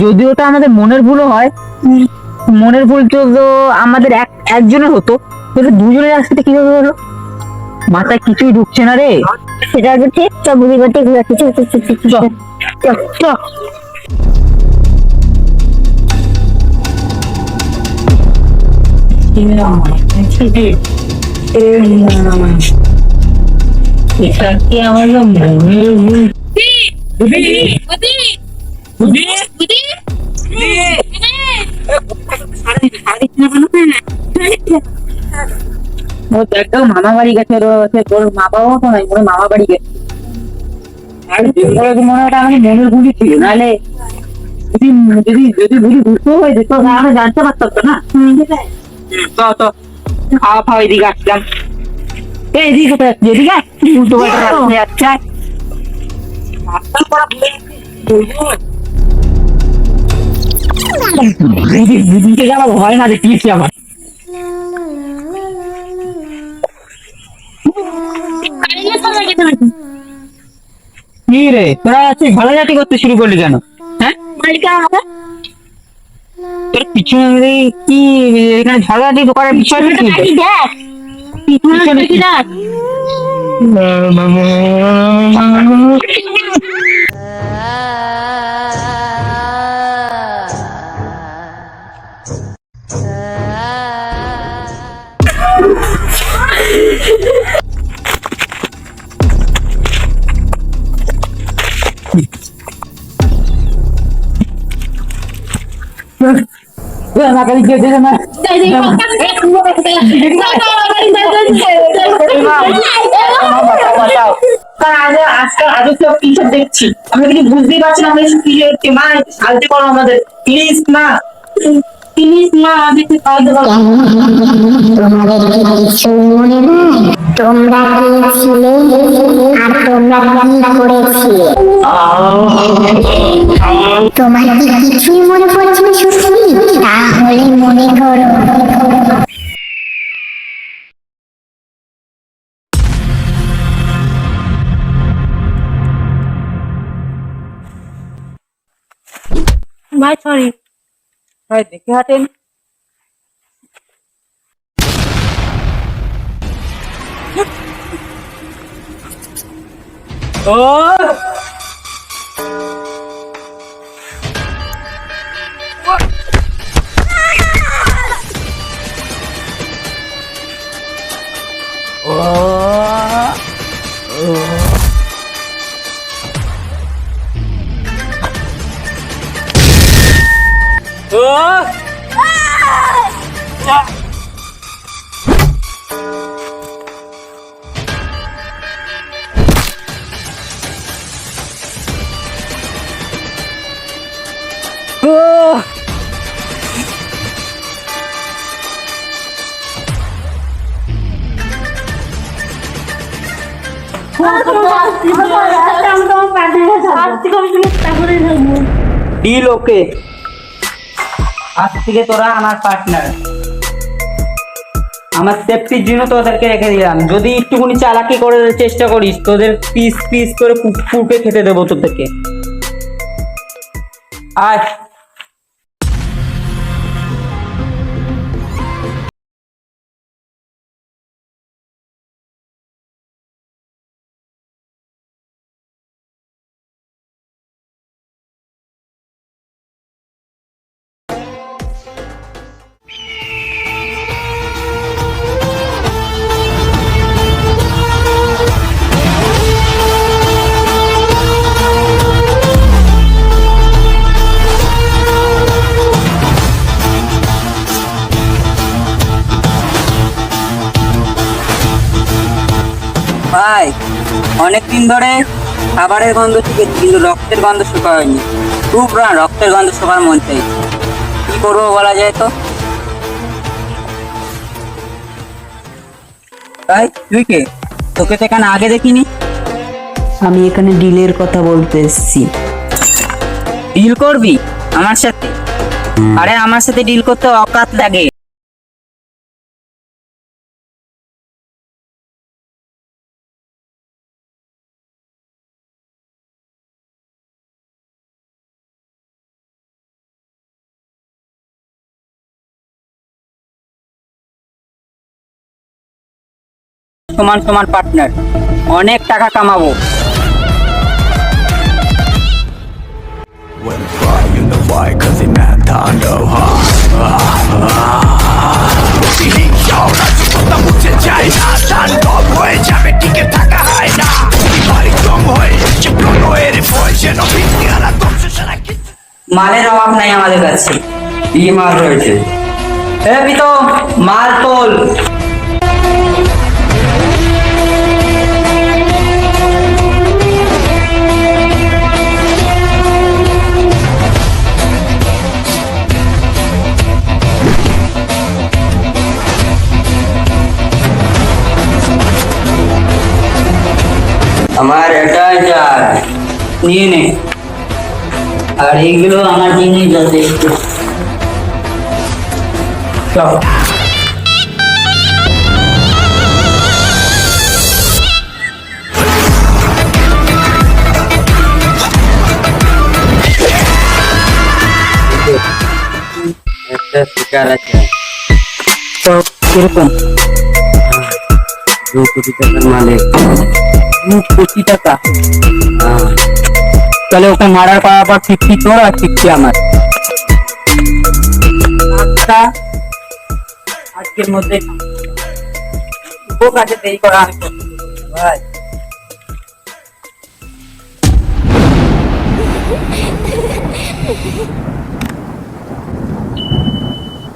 যদি ওটা আমাদের মনের ভুলও হয় মনের ভুল তো তো আমাদের এক একজনের হতো কিন্তু দুজনের একসাথে কীভাবে হলো? মাথায় কিছুই ঢুকছে না রে। সেটা তো ঠিক তো বুঝি কিছু চল। এটা কি আমাদের মনের ভুল? ও তো মামা বাড়ি গেছে তোর মা বাবাও তো নাই ওর মামা বাড়ি গেছে মনে হয় যেত তো না তো তো খাওয়া খাওয়া এদিকে আসলাম এদিকে যাচ্ছি এদিকে উল্টো পাল্টা। রাস্তার ভয় না দেখিয়েছি আমার কি রে তোরা আছে ঝগড়াঝাটি করতে শুরু করলি কেন হ্যাঁ তোর পিছনে কি এখানে ঝগড়াঝাটি করার বিষয় কি দেখ পিছনে কি আমাকে দেখছি আমরা কিছু বুঝতেই পারছি না আমরা কি হচ্ছে মা সাহায্য করো আমাদের প্লিজ নাই তোমরা কে ছিলে? আর তোমরা কি করেছিলে? তোমার কি কিছুই মনে পড়ছে না সত্যি তাহলে মনে করো। ভাই সরি ভাই, দেখে হাঁটেন। ও! আজ থেকে তোরা আমার পার্টনার আমার সেফটির জন্য তোদেরকে রেখে দিলাম। যদি একটুকুনি চালাকি করে চেষ্টা করিস, তোদের পিস পিস করে ফুটে খেতে দেবো তোদেরকে। আয়। অনেকদিন ধরে খাবারের গন্ধ শুকেছি কিন্তু রক্তের গন্ধ শুকা হয়নি। খুব রক্তের গন্ধ শোকার মন চাই। কি করব বলা যায় তো? ভাই তুই কে? তোকে তো এখানে আগে দেখিনি। আমি এখানে ডিলের কথা বলতে এসেছি। ডিল করবি? আমার সাথে? আরে আমার সাথে ডিল করতে অকাত লাগে। সমান সমান পার্টনার অনেক টাকা কামাবো। মালের অভাব নাই আমাদের কাছে। ই মাল রয়েছে? মাল তোল। আমার এটাই চাই নিয়ে নে আর এইগুলো আমার জন্যই যথেষ্ট চল একটা শিকার আছে তো কীরকম দু কোটি টাকার মালিক দু কোটি টাকা। হ্যাঁ তাহলে ওকে মারার পাওয়ার পর ফিফটি তোর আর ফিফটি আমার। আচ্ছা আজকের মধ্যে ও কাছে দেরি করা আমি করতে পারি না, ভাই।